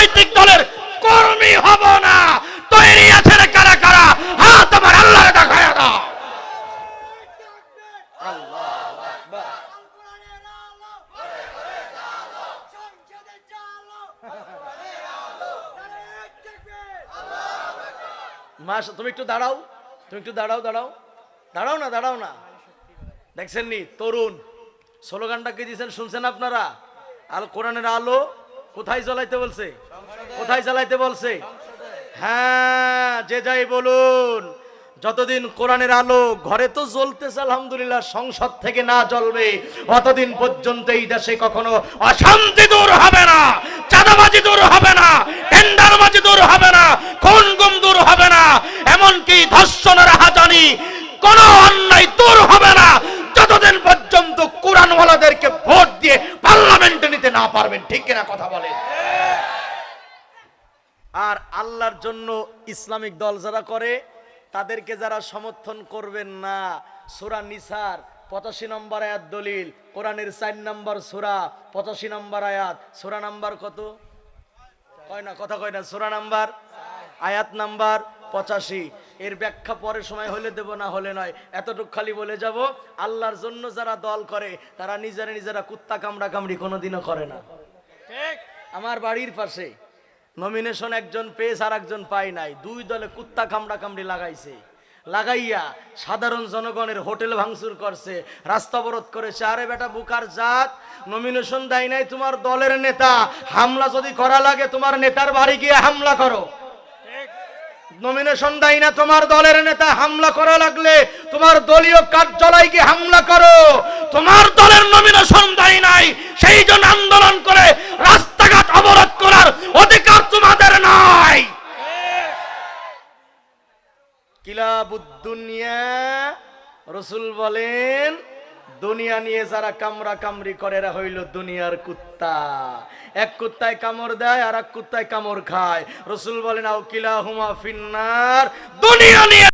রাজনৈতিক দলের কর্মী হব না। তৈরি আছেন কারা কারা? হ্যাঁ তোমার আল্লাহ দেখায় তুমি একটু দাঁড়াও, তুমি একটু দাঁড়াও দাঁড়াও। দাঁড়াও না দাঁড়াও না। দেখছেন নি? তরুণ, স্লোগানটা কি দিয়েছেন শুনছেন আপনারা? আল কোরআনের আলো কোথায় জ্বলাইতে বলছে? কোথায় জ্বালাইতে বলছে? হ্যাঁ যে যাই বলুন। যতদিন কোরআনের আলো ঘরে তো জ্বলতেছে, আলহামদুলিল্লাহ, সংসদ থেকে না জ্বলবে, অতদিন পর্যন্ত এই দেশে কখনো অশান্তি দূর হবে না, চাঁদাবাজি দূর হবে না, টেন্ডারবাজি দূর হবে না খুন গুম দূর হবে না, এমনকি ধর্ষণের হাজানি কোনো অন্যায় দূর হবে না। যতদিন পর্যন্ত কোরআনওয়ালাদেরকে ভোট দিয়ে পার্লামেন্টে নিতে না পারবেন, ঠিক কিনা কথা বলেন? আর আল্লাহর জন্য ইসলামিক দল যারা করে তাদেরকে যারা সমর্থন করবেন না সুরা নিসার পঁচাশি নম্বর আয়াত দলিল কোরআনের চার নম্বর সুরা পঁচাশি নম্বর আয়াত সুরা নাম্বার কত? কয় না কথা কয় না সুরা নাম্বার আয়াত নাম্বার পঁচাশি। এর ব্যাখ্যা পরে সময় হলে দেব না হলে নয়। এতটুক খালি বলে যাব আল্লাহর জন্য যারা দল করে তারা নিজেরা নিজেরা কুত্তা কামড়া কামড়ি কোনোদিনও করে না। আমার বাড়ির পাশে নমিনেশন একজন পেয়েছে আর একজন পায় নাই। দুই দলে কুত্তা কামড়া কামড়ি লাগাইছে। লাগাইয়া সাধারণ জনগণের হোটেল ভাঙচুর করছে, রাস্তা অবরোধ করেছে। আরে বেটা, বুকার জাত নমিনেশন দেয় নাই তোমার দলের নেতা। হামলা যদি করা লাগে, তোমার নেতার বাড়ি গিয়ে হামলা করো। নমিনেশন দেয় না তোমার দলের নেতা, হামলা করা লাগলে তোমার দলীয় কার্যালয় গিয়ে হামলা করো। তোমার দলের নমিনেশন দেয় নাই, সেই জন্য আন্দোলন করে রসুল বলেন, দুনিয়া নিয়ে যারা কামরা কামড়ি করে, এরা হইল দুনিয়ার কুত্তা। এক কুত্তায় কামড় দেয় আর এক কুত্তায় কামড় খায়। রসুল বলেন আউকিলা হুমা ফিন্নার, দুনিয়া নিয়ে